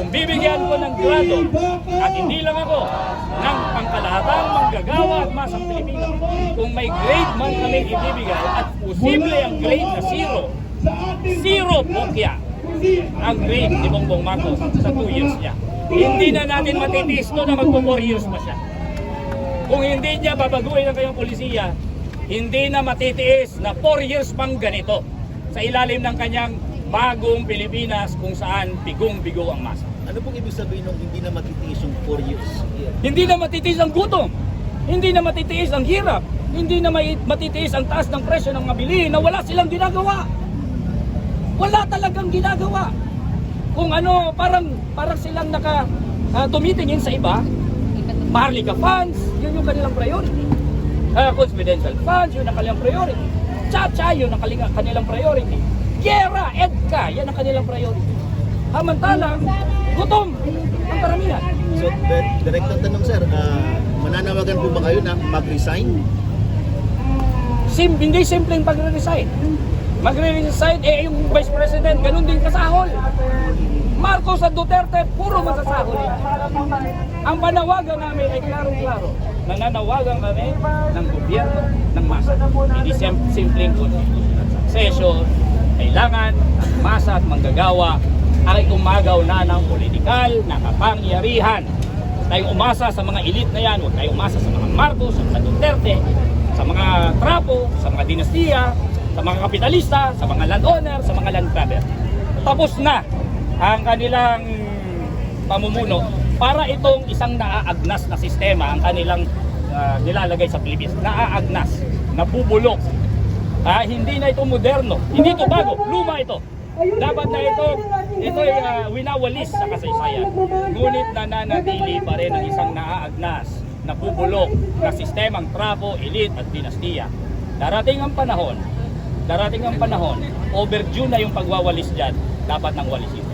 kung bibigyan ko ng grado at hindi lang ako ng pangkalahatang manggagawa at masang Pilipino, kung may grade man kami ibibigay at posible ang grade na zero, zero pokya ang grade ni Bongbong Marcos sa 2 years niya. Hindi na natin matitiis to na magpo 4 years pa siya. Kung hindi niya babaguhin ang kanyang polisiya, hindi na matitiis na 4 years pang ganito sa ilalim ng kanyang bagong Pilipinas kung saan bigong-bigo ang masa. Ano pong ibig sabihin ng hindi na matitiis yung 4 years? Hindi na matitiis ang gutom. Hindi na matitiis ang hirap. Hindi na matitiis ang taas ng presyo ng mga bilihin na wala silang ginagawa. Wala talagang ginagawa. Kung ano, parang parang silang naka ah, tumitingin sa iba, Maharlika funds, yun yung kanilang priority. Ah, confidential funds, yun ang kanilang priority. Chacha, yun ang kanilang, priority. Gera, EDCA, yan ang kanilang priority. Hamantalang, gutom ang karamihan. So, di- direktang tanong sir, ah, mananawagan po ba kayo na mag-resign? Sim, hindi simpleng pagre-resign. Magre-resign, eh yung Vice President, ganun din kasahol. Marcos at Duterte, puro masasahol. Ang panawagan namin ay klarong-klaro. Nananawagan kami ng gobyerno ng masa. Hindi sim- simpleng succession. Kailangan ang masa at manggagawa ay umagaw na ng politikal na kapangyarihan. Tayong umasa sa mga elite na yan, huwag tayong umasa sa mga Marcos, sa mga Duterte, sa mga trapo, sa mga dinastiya, sa mga kapitalista, sa mga landowner, sa mga land grabber. Tapos na ang kanilang pamumuno para itong isang naaagnas na sistema ang kanilang ah, nilalagay sa Pilipinas. Naaagnas, nabubulok. Ah, hindi na ito moderno, hindi ito bago, luma ito. Dapat na ito, ito ay ah, winawalis sa kasaysayan. Ngunit nananatili pa rin ang isang naaagnas, nabubulok na sistemang trapo, elite at dinastiya. Darating ang panahon, darating ang panahon, overdue na yung pagwawalis dyan, dapat nang walisin.